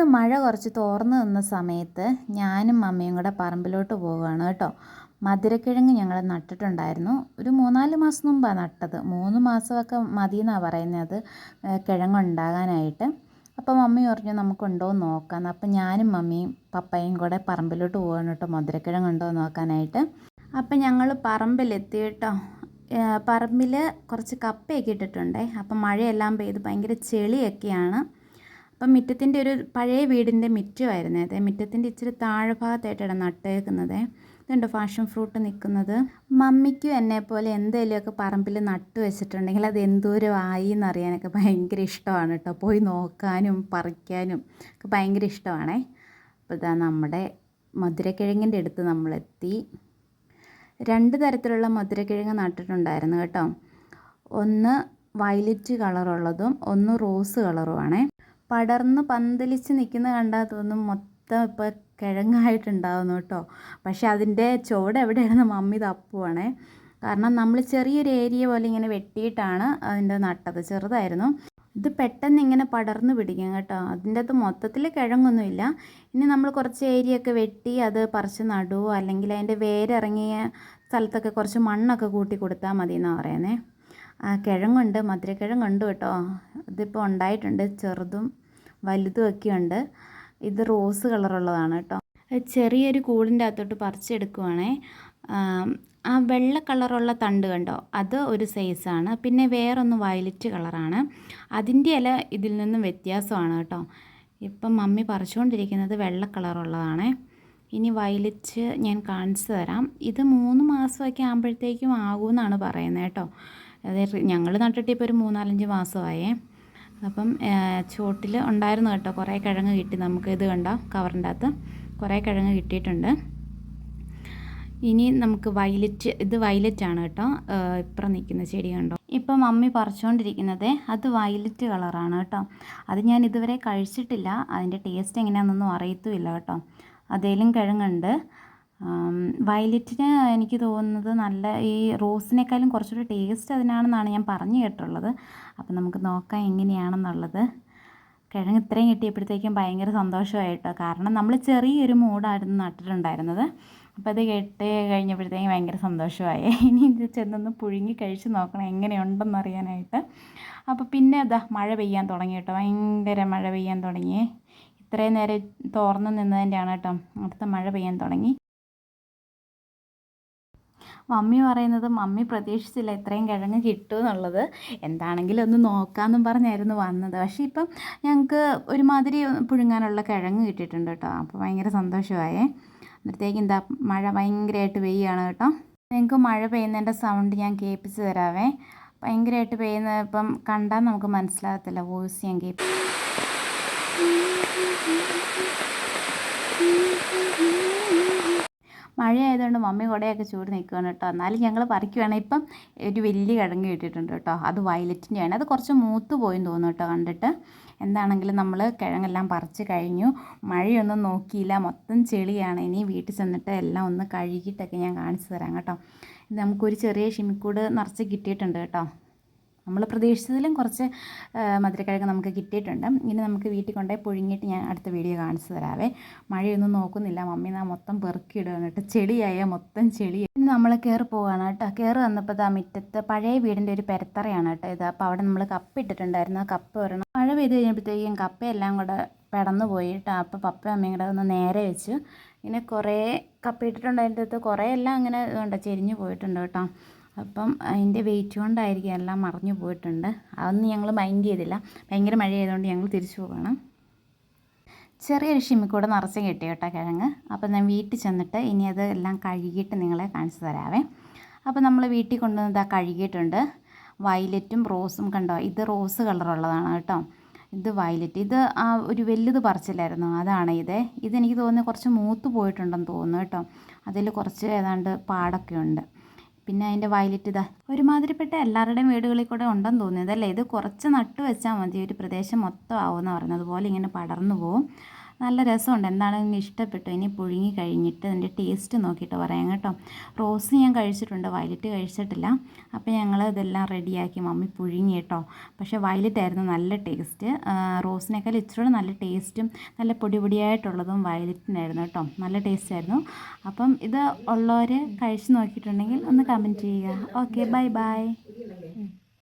ഇന്ന് മഴ കുറച്ച് തോർന്നു നിന്ന സമയത്ത് ഞാനും അമ്മയും കൂടെ പറമ്പിലോട്ട് പോവുകയാണ് കേട്ടോ. മധുരക്കിഴങ്ങ് ഞങ്ങൾ നട്ടിട്ടുണ്ടായിരുന്നു. ഒരു മൂന്നാൽ മാസം മുമ്പാണ് നട്ടത്. മൂന്ന് മാസമൊക്കെ മതി എന്നാണ് പറയുന്നത് കിഴങ്ങുണ്ടാകാനായിട്ട്. അപ്പോൾ മമ്മി പറഞ്ഞു നമുക്കുണ്ടോ എന്ന് നോക്കാം. അപ്പം ഞാനും മമ്മിയും പപ്പയും കൂടെ പറമ്പിലോട്ട് പോവാണ് കേട്ടോ. മധുരക്കിഴങ്ങ് ഉണ്ടോ എന്ന് നോക്കാനായിട്ട്. അപ്പം ഞങ്ങൾ പറമ്പിലെത്തി കേട്ടോ. പറമ്പിൽ കുറച്ച് കപ്പയൊക്കെ ഇട്ടിട്ടുണ്ടേ. അപ്പം മഴയെല്ലാം പെയ്ത് ഭയങ്കര ചെളിയൊക്കെയാണ്. അപ്പം മുറ്റത്തിന്റെ ഒരു പഴയ വീടിന്റെ മുറ്റമായിരുന്നു അതെ. മുറ്റത്തിന്റെ ഇച്ചിരി താഴെ ഭാഗത്തായിട്ടാണ് നട്ടേക്കുന്നത്. ഇതുണ്ട് ഫാഷൻ ഫ്രൂട്ട് നിൽക്കുന്നത്? മമ്മിക്കും എന്നെ പോലെ എന്തെങ്കിലുമൊക്കെ പറമ്പിൽ നട്ടു വെച്ചിട്ടുണ്ടെങ്കിൽ അത് എന്തോരം ആയി എന്നറിയാനൊക്കെ ഭയങ്കര ഇഷ്ടമാണ് കേട്ടോ. പോയി നോക്കാനും പറിക്കാനും ഒക്കെ ഭയങ്കര ഇഷ്ടമാണേ. അപ്പോൾ ഇതാ നമ്മുടെ മധുരക്കിഴങ്ങിന്റെ അടുത്ത് നമ്മളെത്തി. രണ്ട് തരത്തിലുള്ള മധുരക്കിഴങ്ങ് നട്ടിട്ടുണ്ടായിരുന്നു കേട്ടോ. ഒന്ന് വയലറ്റ് കളറുള്ളതും ഒന്ന് റോസ് കളറുമാണേ പടർന്ന് പന്തലിച്ച് നിൽക്കുന്ന കണ്ടാൽ തോന്നും മൊത്തം ഇപ്പോൾ കിഴങ്ങായിട്ടുണ്ടാവുന്നു കേട്ടോ. പക്ഷെ അതിന്റെ ചുവട് എവിടെയാണെന്ന് മമ്മി തപ്പുവാണേ. കാരണം നമ്മൾ ചെറിയൊരു ഏരിയ പോലെ ഇങ്ങനെ വെട്ടിയിട്ടാണ് അതിന്റെ നട്ടത്. ചെറുതായിരുന്നു. ഇത് പെട്ടെന്ന് ഇങ്ങനെ പടർന്നു പിടിക്കും കേട്ടോ. അതിന്റെ അകത്ത് മൊത്തത്തിൽ കിഴങ്ങൊന്നുമില്ല. ഇനി നമ്മൾ കുറച്ച് ഏരിയ ഒക്കെ വെട്ടി അത് പറിച്ച് നടുവോ അല്ലെങ്കിൽ അതിന്റെ വേരിറങ്ങിയ സ്ഥലത്തൊക്കെ കുറച്ച് മണ്ണൊക്കെ കൂട്ടി കൊടുത്താൽ മതി എന്നാണ് പറയുന്നത് കിഴങ്ങുണ്ട് മധുരക്കിഴങ്ങുണ്ട് കേട്ടോ. ഇതിപ്പോൾ ഉണ്ടായിട്ടുണ്ട് ചെറുതും വലുതും ഒക്കെ ഉണ്ട് ഇത് റോസ് കളറുള്ളതാണ് കേട്ടോ. ചെറിയൊരു കൂടിന്റെ അകത്തോട്ട് പറിച്ചെടുക്കുവാണേ. ആ വെള്ള കളറുള്ള തണ്ട് കണ്ടോ? അത് ഒരു സൈസാണ്. പിന്നെ വേറൊന്ന് വയലറ്റ് കളറാണ്. അതിന്റെ ഇല ഇതിൽ നിന്നും വ്യത്യാസമാണ് കേട്ടോ. ഇപ്പം മമ്മി പറിച്ചുകൊണ്ടിരിക്കുന്നത് വെള്ള കളറുള്ളതാണ്. ഇനി വയലറ്റ് ഞാൻ കാണിച്ചു തരാം. ഇത് മൂന്ന് മാസമൊക്കെ ആകുമ്പോഴത്തേക്കും ആകുമെന്നാണ് പറയുന്നത് കേട്ടോ. അതായത് ഞങ്ങൾ നട്ടിട്ട് ഇപ്പോൾ ഒരു മൂന്നാലഞ്ച് മാസമായേ. അപ്പം ചോട്ടിൽ ഉണ്ടായിരുന്നു കേട്ടോ. കുറേ കിഴങ്ങ് കിട്ടി. നമുക്ക് ഇത് കണ്ട? കവറിന്റെ അകത്ത് കുറേ കിഴങ്ങ് കിട്ടിയിട്ടുണ്ട്. ഇനി നമുക്ക് വയലറ്റ് ഇത് വയലറ്റ് ആണ് കേട്ടോ ഇപ്പുറം നിൽക്കുന്ന ചെടി കണ്ടോ? ഇപ്പം മമ്മി പറിച്ചുകൊണ്ടിരിക്കുന്നത് അത് വയലറ്റ് കളറാണ് കേട്ടോ. അത് ഞാൻ ഇതുവരെ കഴിച്ചിട്ടില്ല. അതിന്റെ ടേസ്റ്റ് എങ്ങനെയാണെന്നൊന്നും അറിയത്തുമില്ല കേട്ടോ. അതേലും കിഴങ്ങുണ്ട്. വയലറ്റിന് എനിക്ക് തോന്നുന്നത് നല്ല ഈ റോസിനേക്കാളും കുറച്ചുകൂടി ടേസ്റ്റ് അതിനാണെന്നാണ് ഞാൻ പറഞ്ഞു കേട്ടുള്ളത്. അപ്പം നമുക്ക് നോക്കാം എങ്ങനെയാണെന്നുള്ളത്. കിഴങ്ങ് ഇത്രയും കിട്ടിയപ്പോഴത്തേക്കും ഭയങ്കര സന്തോഷമായിട്ടോ? കാരണം നമ്മൾ ചെറിയൊരു മൂടായിരുന്നു നട്ടിട്ടുണ്ടായിരുന്നത്. അപ്പോൾ അത് കേട്ട് കഴിഞ്ഞപ്പോഴത്തേക്കും ഭയങ്കര സന്തോഷമായി. ഇനി ഇത് ചെന്നൊന്ന് പുഴുങ്ങി കഴിച്ച് നോക്കണം എങ്ങനെയുണ്ടെന്ന് അറിയാനായിട്ട്. അപ്പോൾ പിന്നെ അതാ മഴ പെയ്യാൻ തുടങ്ങി കേട്ടോ. ഭയങ്കര മഴ പെയ്യാൻ തുടങ്ങി. ഇത്രയും നേരം തോർന്ന് നിന്നതിന്റെയാണ് കേട്ടോ. അടുത്ത മഴ പെയ്യാൻ തുടങ്ങി. മമ്മി പറയുന്നത് മമ്മി പ്രതീക്ഷിച്ചില്ല ഇത്രയും കിഴങ്ങ് കിട്ടും എന്നുള്ളത്. എന്താണെങ്കിലും ഒന്ന് നോക്കാമെന്നും പറഞ്ഞായിരുന്നു വന്നത്. പക്ഷേ ഇപ്പം ഞങ്ങൾക്ക് ഒരുമാതിരി പുഴുങ്ങാനുള്ള കിഴങ്ങ് കിട്ടിയിട്ടുണ്ട് കേട്ടോ. അപ്പോൾ ഭയങ്കര സന്തോഷമായേ. അന്നേരത്തേക്ക് എന്താ മഴ ഭയങ്കരമായിട്ട് പെയ്യാണ് കേട്ടോ. നിങ്ങൾക്ക് മഴ പെയ്യുന്നതിന്റെ സൗണ്ട് ഞാൻ കേൾപ്പിച്ച് തരാവേ. ഭയങ്കരമായിട്ട് പെയ്യുന്ന ഇപ്പം കണ്ടാൽ നമുക്ക് മനസ്സിലാകത്തില്ല. വോയിസ് ഞാൻ കേൾപ്പിച്ചു മഴയായതുകൊണ്ട് മമ്മി കുടയൊക്കെ ചൂട് നിൽക്കുകയാണ് കേട്ടോ. എന്നാലും ഞങ്ങൾ പറിക്കുവാണെങ്കിൽ ഇപ്പം ഒരു വലിയ കിഴങ്ങ് കിട്ടിയിട്ടുണ്ട് കേട്ടോ. അത് വയലറ്റിന്റെയാണ്. അത് കുറച്ച് മൂത്ത് പോയെന്ന് തോന്നുന്നു കേട്ടോ കണ്ടിട്ട്. എന്താണെങ്കിലും നമ്മൾ കിഴങ്ങെല്ലാം പറിച്ച് കഴിഞ്ഞു. മഴയൊന്നും നോക്കിയില്ല. മൊത്തം ചെളിയാണ്. ഇനി വീട്ടിൽ ചെന്നിട്ട് എല്ലാം ഒന്ന് കഴുകിയിട്ടൊക്കെ ഞാൻ കാണിച്ചു തരാം കേട്ടോ. നമുക്കൊരു ചെറിയ ഷിമിക്കൂട് നിറച്ച് കിട്ടിയിട്ടുണ്ട് കേട്ടോ. നമ്മൾ പ്രതീക്ഷിച്ചതിലും കുറച്ച് മധുരക്കിഴങ്ങ് നമുക്ക് കിട്ടിയിട്ടുണ്ട്. ഇനി നമുക്ക് വീട്ടിൽ കൊണ്ടുപോയി പുഴുങ്ങിയിട്ട് ഞാൻ അടുത്ത വീഡിയോ കാണിച്ചു തരാവേ. മഴയൊന്നും നോക്കുന്നില്ല. മമ്മി നാ മൊത്തം പെറുക്കിയിടുകയാണ് കേട്ടോ ചെളിയായ മൊത്തം ചെളി. ഇനി നമ്മൾ കയറി പോവുകയാണ് കേട്ടോ. കയറി വന്നപ്പോൾ ആ മുറ്റത്ത് പഴയ വീടിന്റെ ഒരു പെരത്തറയാണ് കേട്ടോ ഇത്. അപ്പോൾ അവിടെ നമ്മൾ കപ്പ് ഇട്ടിട്ടുണ്ടായിരുന്നു. ആ കപ്പ് വരണം മഴ പെയ്ത് കഴിഞ്ഞപ്പോഴത്തേക്കും കപ്പയെല്ലാം കൂടെ പെടന്നു പോയി കേട്ടോ. അപ്പോൾ പപ്പ അമ്മയും കൂടെ ഒന്ന് നേരെ വെച്ചു. ഇങ്ങനെ കുറേ കപ്പ ഇട്ടിട്ടുണ്ട് അതിന്റെ അടുത്ത് കുറേ എല്ലാം അങ്ങനെ ഇതുണ്ട്. ചെരിഞ്ഞു പോയിട്ടുണ്ട് കേട്ടോ. അപ്പം അതിന്റെ വെയിറ്റ് കൊണ്ടായിരിക്കും എല്ലാം മറഞ്ഞു പോയിട്ടുണ്ട്. അതൊന്നും ഞങ്ങൾ മൈൻഡ് ചെയ്തില്ല. ഭയങ്കര മഴ ആയതുകൊണ്ട് ഞങ്ങൾ തിരിച്ചു പോകണം ചെറിയൊരു ഷിമ്മിക്കൂടെ നിറച്ച് കിട്ടി കേട്ടോ കിഴങ്ങ്. അപ്പം ഞാൻ വീട്ടിൽ ചെന്നിട്ട് ഇനി അത് എല്ലാം കഴുകിയിട്ട് നിങ്ങളെ കാണിച്ചു തരാവേ. അപ്പം നമ്മൾ വീട്ടിൽ കൊണ്ടുവന്നത് കഴുകിയിട്ടുണ്ട്. വയലറ്റും റോസും കണ്ടോ? ഇത് റോസ് കളറുള്ളതാണ് കേട്ടോ. ഇത് വയലറ്റ്. ഇത് ആ ഒരു വലുത് പറിച്ചില്ലായിരുന്നു. അതാണ് ഇത്. ഇതെനിക്ക് തോന്നുന്നു കുറച്ച് മൂത്ത് പോയിട്ടുണ്ടെന്ന് തോന്നുന്നു കേട്ടോ. അതിൽ കുറച്ച് ഏതാണ്ട് പാടൊക്കെ ഉണ്ട്. പിന്നെ അതിന്റെ വയലറ്റ് ഇതാ. ഒരുമാതിരിപ്പെട്ട എല്ലാവരുടെയും വീടുകളിൽ കൂടെ ഉണ്ടെന്ന് തോന്നിയതല്ലേ ഇത് കുറച്ച് നട്ടു വെച്ചാൽ മതി. ഒരു പ്രദേശം മൊത്തം ആവുമെന്ന് പറഞ്ഞതുപോലെ ഇങ്ങനെ പടർന്നു പോവും. നല്ല രസമുണ്ട്. എന്താണെങ്കിലും ഇഷ്ടപ്പെട്ടു? ഇനി പുഴുങ്ങി കഴിഞ്ഞിട്ട് അതിന്റെ ടേസ്റ്റ് നോക്കിയിട്ട് പറയാം കേട്ടോ. റോസ് ഞാൻ കഴിച്ചിട്ടുണ്ട്. വയലറ്റ് കഴിച്ചിട്ടില്ല. അപ്പോൾ ഞങ്ങൾ ഇതെല്ലാം റെഡിയാക്കി മമ്മി പുഴുങ്ങി കേട്ടോ. പക്ഷേ വയലറ്റ് ആയിരുന്നു നല്ല ടേസ്റ്റ്. റോസിനേക്കാൾ ഇച്ചിരി നല്ല ടേസ്റ്റും നല്ല പൊടി പൊടിയായിട്ടുള്ളതും വയലറ്റിനായിരുന്നു കേട്ടോ. നല്ല ടേസ്റ്റ് ആയിരുന്നു അപ്പം ഇത് ഉള്ളവർ കഴിച്ച് നോക്കിയിട്ടുണ്ടെങ്കിൽ ഒന്ന് കമന്റ് ചെയ്യുക. Okay bye bye.